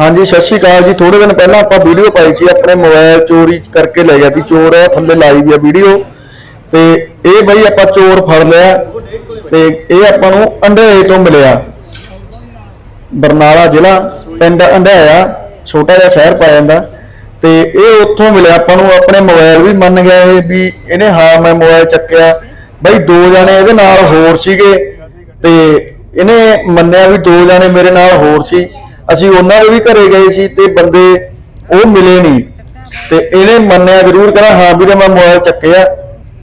ਹਾਂਜੀ, ਸਤਿ ਸ਼੍ਰੀ ਅਕਾਲ ਜੀ। ਥੋੜੇ ਦਿਨ ਪਹਿਲਾਂ ਆਪਾਂ ਵੀਡੀਓ ਪਾਈ ਸੀ, ਆਪਣੇ ਮੋਬਾਈਲ ਚੋਰੀ ਕਰਕੇ ਲੈ ਗਿਆ ਸੀ। ਚੋਰ ਆ, ਥੱਲੇ ਲਾਈ ਵੀ ਆ ਵੀਡੀਓ। ਤੇ ਇਹ ਬਈ ਆਪਾਂ ਚੋਰ ਫੜ ਲਿਆ ਤੇ ਇਹ ਆਪਾਂ ਨੂੰ ਅੰਡੇਏ ਤੋਂ ਮਿਲਿਆ। ਬਰਨਾਲਾ ਜ਼ਿਲ੍ਹਾ, ਪਿੰਡ ਅੰਡਾਇਆ ਛੋਟਾ ਜਿਹਾ ਸ਼ਹਿਰ ਪਾ ਜਾਂਦਾ। ਤੇ ਇਹ ਉੱਥੋਂ ਮਿਲਿਆ, ਆਪਾਂ ਨੂੰ ਆਪਣੇ ਮੋਬਾਈਲ ਵੀ ਮੰਨ ਗਿਆ ਇਹ ਵੀ ਇਹਨੇ ਹਾਂ, ਮੈਂ ਮੋਬਾਈਲ ਚੱਕਿਆ। ਬਈ ਦੋ ਜਣੇ ਇਹਦੇ ਨਾਲ ਹੋਰ ਸੀਗੇ ਤੇ ਇਹਨੇ ਮੰਨਿਆ ਵੀ ਦੋ ਜਣੇ ਮੇਰੇ ਨਾਲ ਹੋਰ ਸੀ। ਅਸੀਂ ਉਹਨਾਂ ਦੇ ਵੀ ਘਰੇ ਗਏ ਸੀ ਤੇ ਬੰਦੇ ਉਹ ਮਿਲੇ ਨਹੀਂ। ਤੇ ਇਹਨੇ ਮੰਨਿਆ ਜ਼ਰੂਰ, ਕਹਿੰਦਾ, ਹਾਂ ਵੀਰੇ ਮੈਂ ਮੋਬਾਈਲ ਚੱਕਿਆ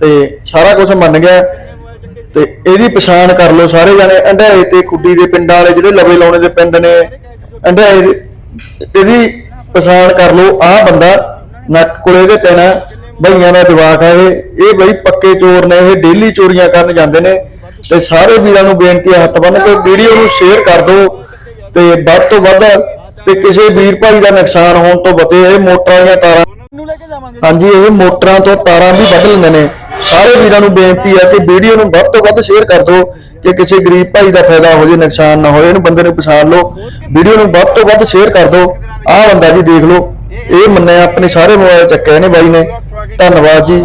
ਤੇ ਸਾਰਾ ਕੁਝ ਮੰਨ ਗਿਆ ਤੇ ਇਹਦੀ ਪਛਾਣ ਕਰ ਲਓ ਸਾਰੇ ਜਾਣੇ। ਅੰਧਾਏ ਤੇ ਖੁੱਡੀ ਦੇ ਪਿੰਡਾਂ ਵਾਲੇ ਜਿਹੜੇ ਲਵੇ ਲਾਉਣੇ ਦੇ ਪਿੰਡ ਨੇ ਅੰਧਾਏ ਇਹਦੀ ਪਛਾਣ ਕਰ ਲਓ। ਆਹ ਬੰਦਾ ਨੱਕ ਕੋਲੇ ਦੇ ਪੈਣਾ ਭਈਆਂ ਦਾ ਜਵਾਕ ਹੈ ਇਹ। ਇਹ ਬਈ ਪੱਕੇ ਚੋਰ ਨੇ, ਇਹ ਡੇਲੀ ਚੋਰੀਆਂ ਕਰਨ ਜਾਂਦੇ ਨੇ ਤੇ ਸਾਰੇ ਵੀਰਾਂ ਨੂੰ ਬੇਨਤੀ ਹੈ ਹੱਥ ਬੰਨ ਕੇ ਵੀਡੀਓ ਨੂੰ ਸ਼ੇਅਰ ਕਰ ਦਿਓ। ਤੇ ਵੱਧ ਤੋਂ ਵੱਧ ਤੇ ਕਿਸੇ ਵੀਰ ਭਾਈ ਦਾ ਨੁਕਸਾਨ ਹੋਣ ਤੋਂ ਬਚੇ ਇਹ ਮੋਟਰਾਂ ਦੀਆਂ ਤਾਰਾਂ। ਨੂੰ ਲੈ ਕੇ ਜਾਵਾਂਗੇ। ਹਾਂਜੀ ਇਹ ਮੋਟਰਾਂ ਤੋਂ ਤਾਰਾਂ ਵੀ ਵੱਢ ਲੈਂਦੇ ਨੇ। ਸਾਰੇ ਵੀਰਾਂ ਨੂੰ ਬੇਨਤੀ ਹੈ ਕਿ ਵੀਡੀਓ ਨੂੰ ਵੱਧ ਤੋਂ ਵੱਧ ਸ਼ੇਅਰ ਕਰ ਦਿਓ ਕਿ ਕਿਸੇ ਗਰੀਬ ਭਾਈ ਦਾ ਫਾਇਦਾ ਹੋ ਜੇ ਨੁਕਸਾਨ ਨਾ ਹੋਏ ਇਹਨੂੰ ਬੰਦੇ ਨੂੰ ਪਛਾਣ ਲਓ। ਵੀਡੀਓ ਨੂੰ ਵੱਧ ਤੋਂ ਵੱਧ ਸ਼ੇਅਰ ਕਰ ਦਿਓ। ਆਹ ਬੰਦਾ ਜੀ ਦੇਖ ਲਓ ਇਹ ਮੰਨਿਆ ਆਪਣੇ ਸਾਰੇ ਮੋਬਾਈਲ ਚੱਕੇ ਨੇ ਬਾਈ ਨੇ। ਧੰਨਵਾਦ ਜੀ।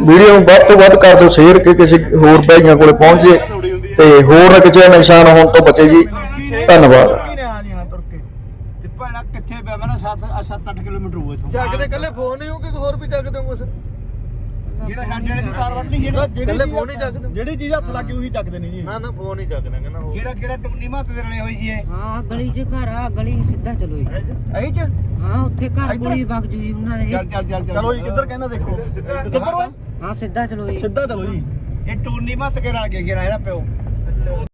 ਵੀਡੀਓ ਨੂੰ ਵੱਧ ਤੋਂ ਵੱਧ ਕਰ ਦਿਓ ਸ਼ੇਅਰ ਕਿ ਕਿਸੇ ਹੋਰ ਭਾਈਆਂ ਕੋਲੇ ਪਹੁੰਚ ਜੇ ਤੇ ਹੋਰ ਕਿਸੇ ਨੁਕਸਾਨ ਹੋਣ ਤੋਂ ਬਚੇ ਜੀ। ਧੰਨਵਾਦ। ਨਹੀਂ ਹਾਂ ਨਹੀਂ ਹਾਂ ਤੁਰ ਕੇ ਤੇ ਭੈਣਾ ਕਿੱਥੇ ਪਿਆ ਮੈਂ 7 7-8 ਕਿਲੋਮੀਟਰ ਹੋਏ ਤੋਂ ਚੱਕਦੇ ਕੱਲੇ ਫੋਨ ਹੀ ਹੋ ਕਿ ਹੋਰ ਵੀ ਚੱਕਦੇ ਹੋ ਕੁਛ ਜਿਹੜਾ ਸਾਡੇ ਵਾਲੇ ਦੀ ਤਾਰ ਵੱਢਣੀ ਜਿਹੜੀ ਕੱਲੇ ਫੋਨ ਹੀ ਚੱਕਦੇ ਜਿਹੜੀ ਚੀਜ਼ ਹੱਥ ਲੱਗੀ ਉਹੀ ਚੱਕਦੇ ਨਹੀਂ ਜੀ ਨਾ ਨਾ ਫੋਨ ਹੀ ਚੱਕਦੇ ਕਹਿੰਦਾ ਹੋਰ ਕਿਹੜਾ ਕਿਹੜਾ ਟੁੰਨੀ ਮਾਤ ਦੇ ਰਲੇ ਹੋਈ ਸੀ ਇਹ ਹਾਂ ਗਲੀ 'ਚ ਘਰ ਆ ਗਲੀ ਸਿੱਧਾ ਚਲੋ ਜੀ। ਐਂ ਚ ਹਾਂ ਉੱਥੇ ਘਰ ਇੱਧਰ? ਕੁੜੀ ਵਗ ਜੂ ਜੀ ਉਹਨਾਂ ਦੇ ਚੱਲ ਚੱਲ ਚੱਲ ਚਲੋ ਜੀ ਕਿੱਧਰ ਕਹਿੰਦਾ ਦੇਖੋ ਕਿੱਧਰ ਓਏ ਹਾਂ ਸਿੱਧਾ ਚਲੋ ਜੀ। ਸਿੱਧਾ ਚਲੋ ਜੀ ਇਹ ਟੁੰਨੀ ਮਾਤ ਕੇ ਰਾ ਗਿਆ ਗਿਆ ਇਹਦਾ ਪਿਓ।